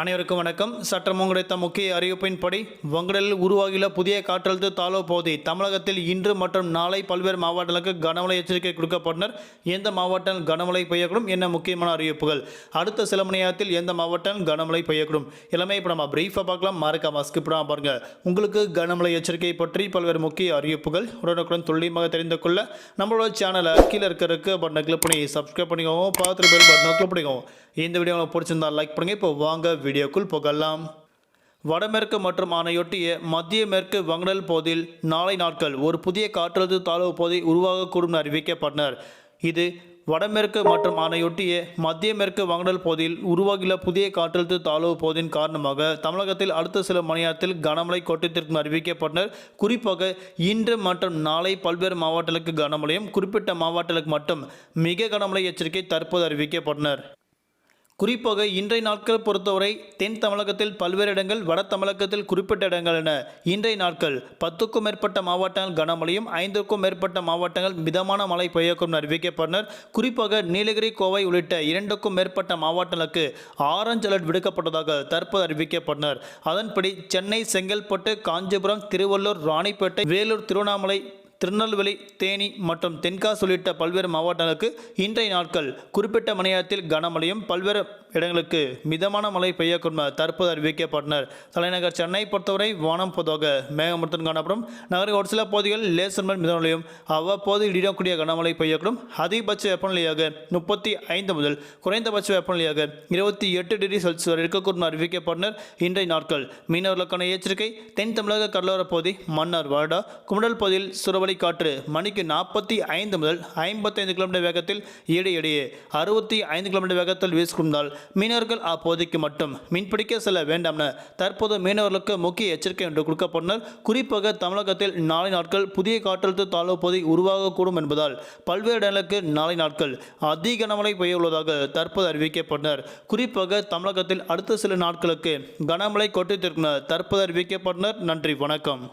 அனைவருக்கும் வணக்கம். சற்றம் கிடைத்த முக்கிய அறிவிப்பின்படி வங்கடலில் உருவாகியுள்ள புதிய காற்றழுத்த தாழ்வு பகுதி தமிழகத்தில் இன்று மற்றும் நாளை பல்வேறு மாவட்டங்களுக்கு கனமழை எச்சரிக்கை கொடுக்கப்பட்டனர். எந்த மாவட்டம் கனமழை பெய்யக்கூடும் என்ன முக்கியமான அறிவிப்புகள்? அடுத்த சில மணி நேரத்தில் எந்த மாவட்டம் கனமழை பெய்யக்கூடும்? எல்லாமே இப்போ நம்ம பிரீஃபாக பார்க்கலாம். மறக்காம ஸ்கிப் பண்ணாம பாருங்க. உங்களுக்கு கனமழை எச்சரிக்கை பற்றி பல்வேறு முக்கிய அறிவிப்புகள் உடனுக்குடன் துல்லியமாக தெரிந்து கொள்ள நம்மளோட சேனலை கீழே இருக்கிறதுக்கு பட்டனை கிளிக் பண்ணி சப்ஸ்கிரைப் பண்ணிக்கோங்க. பார்த்துட்டு பெல் பட்டனை கிளிக் பண்ணிக்கோங்க. இந்த வீடியோ உங்களுக்கு பிடிச்சிருந்தா லைக் பண்ணுங்க. இப்போ வாங்க வீடியோக்குள் புகழலாம். வடமேற்கு மற்றும் ஆணையொட்டிய மத்திய மேற்கு வங்கடல் போதில் நாளை நாட்கள் ஒரு புதிய காற்றழுத்த தாழ்வு பகுதி உருவாகக்கூடும் என அறிவிக்கப்பட்டனர். இது வடமேற்கு மற்றும் ஆணையொட்டிய மத்திய மேற்கு வங்கடல் பகுதியில் உருவாகியுள்ள புதிய காற்றழுத்த தாழ்வு பகுதியின் காரணமாக தமிழகத்தில் அடுத்த சில மணி நேரத்தில் கனமழை கொட்டத்திற்கும் அறிவிக்கப்பட்டனர். குறிப்பாக இன்று மற்றும் நாளை பல்வேறு மாவட்டங்களுக்கு கனமழையும் குறிப்பிட்ட மாவட்டங்களுக்கு மட்டும் மிக கனமழை எச்சரிக்கை தற்போது அறிவிக்கப்பட்டனர். குறிப்பாக இன்றைய நாட்கள் பொறுத்தவரை தென் தமிழகத்தில் பல்வேறு இடங்கள் வட தமிழகத்தில் குறிப்பிட்ட இடங்கள் என. இன்றைய நாட்கள் பத்துக்கும் மேற்பட்ட மாவட்டங்கள் கனமழையும் ஐந்துக்கும் மேற்பட்ட மாவட்டங்கள் மிதமான மழை பெய்யக்கும் அறிவிக்கப்பட்டனர். குறிப்பாக நீலகிரி கோவை உள்ளிட்ட இரண்டுக்கும் மேற்பட்ட மாவட்டங்களுக்கு ஆரஞ்சு அலர்ட் விடுக்கப்பட்டதாக தற்போது அறிவிக்கப்பட்டனர். அதன்படி சென்னை செங்கல்பட்டு காஞ்சிபுரம் திருவள்ளூர் ராணிப்பேட்டை வேலூர் திருவண்ணாமலை திருநெல்வேலி தேனி மற்றும் தென்காசி உள்ளிட்ட பல்வேறு மாவட்டங்களுக்கு இன்றைய நாட்கள் குறிப்பிட்ட மணியத்தில் கனமழையும் பல்வேறு இடங்களுக்கு மிதமான மழை பெய்யக்கூடும் தற்போது அறிவிக்கப்பட்டனர். தலைநகர் சென்னை பொறுத்தவரை வானம் பொதுவாக மேகமூர்த்தம் காணப்படும். நகரின் ஒரு சில பகுதிகளில் லேசர் மேல் அவ்வப்போது இடிடக்கூடிய கனமழை பெய்யக்கூடும். அதிகபட்ச வெப்பநிலையாக முப்பத்தி ஐந்து முதல் குறைந்தபட்ச வெப்பநிலையாக இருபத்தி எட்டு டிகிரி செல்சியஸ் வரை இருக்கக்கூடும் அறிவிக்கப்பட்டனர். இன்றைய நாட்கள் மீனவர்களுக்கான எச்சரிக்கை தென் தமிழக கடலோரப் பகுதி மன்னார் வாடா குமடல் பகுதியில் சுறவழி காற்று மணிக்கு நாற்பத்தி ஐந்து முதல் ஐம்பத்தைந்து கிலோமீட்டர் வேகத்தில் இடையிடையே அறுபத்தி ஐந்து கிலோமீட்டர் வேகத்தில் வீசிக்கொண்டால் மீனவர்கள் அப்போதைக்கு மட்டும். மீன்பிடிக்க செல்ல வேண்டாம் என தற்போது மீனவர்களுக்கு முக்கிய எச்சரிக்கை என்று கொடுக்கப்பட்டனர் குறிப்பாக தமிழகத்தில் நாளை நாட்கள் புதிய காற்றழுத்த தாழ்வு பகுதி உருவாகக்கூடும் என்பதால் பல்வேறு இடங்களுக்கு நாளை நாட்கள் அதிக கனமழை பெய்ய உள்ளதாக தற்போது அறிவிக்கப்பட்டனர் குறிப்பாக தமிழகத்தில் அடுத்த சில நாட்களுக்கு கனமழை கொட்டித்திருக்கின்றனர் தற்போது அறிவிக்கப்பட்டனர் நன்றி வணக்கம்.